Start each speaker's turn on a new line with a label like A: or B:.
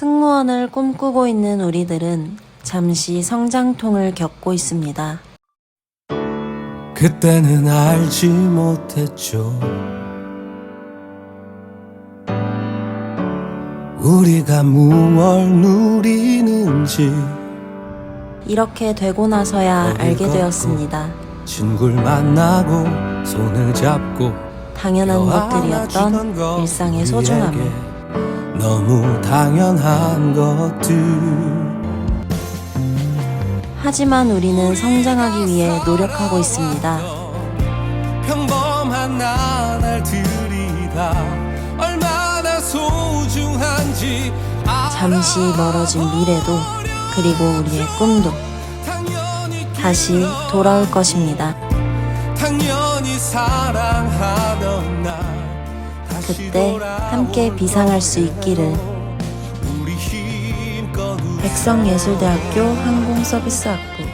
A: 승무원을 꿈꾸고 있는 우리들은 잠시 성장통을 겪고 있습니다.
B: 그때는 알지 못했죠. 우리가 무얼 누리는지
A: 이렇게 되고 나서야 알게 되었습니다.
B: 친구를 만나고 손을 잡고
A: 당연한 것들이었던 일상의 소중함을
B: 너무 당연한 것들
A: 하지만 우리는 성장하기 위해 노력하고 있습니다.
B: 평범한 나날 들이 다 얼마나 소중한지
A: 잠시 멀어진 미래도 그리고 우리의 꿈도 다시 돌아올 것입니다.
B: 당연히 사랑하던 날 다시
A: 그때 함께 비상할 수 있기를. 백성예술대학교 항공서비스학부